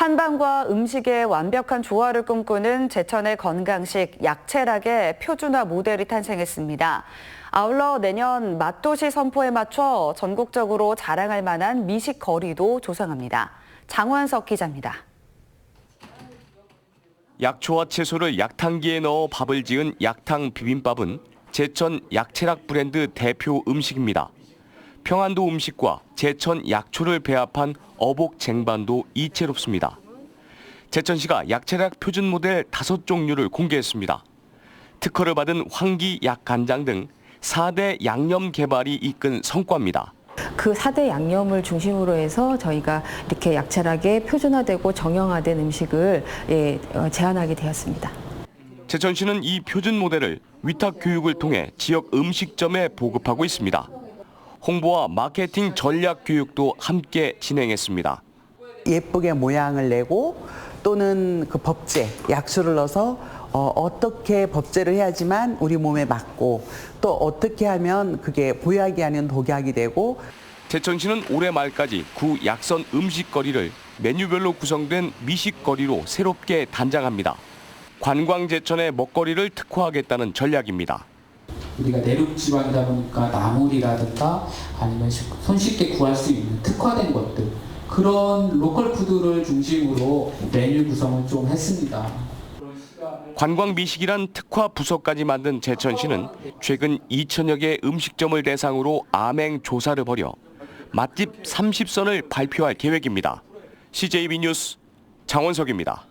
한방과 음식의 완벽한 조화를 꿈꾸는 제천의 건강식 약체락의 표준화 모델이 탄생했습니다. 아울러 내년 맛도시 선포에 맞춰 전국적으로 자랑할 만한 미식 거리도 조성합니다. 장원석 기자입니다. 약초와 채소를 약탕기에 넣어 밥을 지은 약탕 비빔밥은 제천 약채락 브랜드 대표 음식입니다. 평안도 음식과 제천 약초를 배합한 어복 쟁반도 이채롭습니다. 제천시가 약채락 표준 모델 다섯 종류를 공개했습니다. 특허를 받은 황기 약간장 등 4대 양념 개발이 이끈 성과입니다. 그 4대 양념을 중심으로 해서 저희가 이렇게 약찰하게 표준화되고 정형화된 음식을 예, 어, 제안하게 되었습니다. 제천시는 이 표준 모델을 위탁 교육을 통해 지역 음식점에 보급하고 있습니다. 홍보와 마케팅 전략 교육도 함께 진행했습니다. 예쁘게 모양을 내고 또는 그 법제, 약수를 넣어서 어, 떻게 법제를 해야지만 우리 몸에 맞고 또 어떻게 하면 그게 보약이 아닌 독약이 되고 제천시는 올해 말까지 구 약선 음식거리를 메뉴별로 구성된 미식거리로 새롭게 단장합니다. 관광 제천의 먹거리를 특화하겠다는 전략입니다. 우리가 내륙 지방이다 보니까 나물이라든가 아니면 쉽- 손쉽게 구할 수 있는 특화된 것들 그런 로컬 푸드를 중심으로 메뉴 구성을 좀 했습니다. 관광 미식이란 특화 부서까지 만든 제천시는 최근 2천여 개 음식점을 대상으로 암행 조사를 벌여 맛집 30선을 발표할 계획입니다. CJB 뉴스 장원석입니다.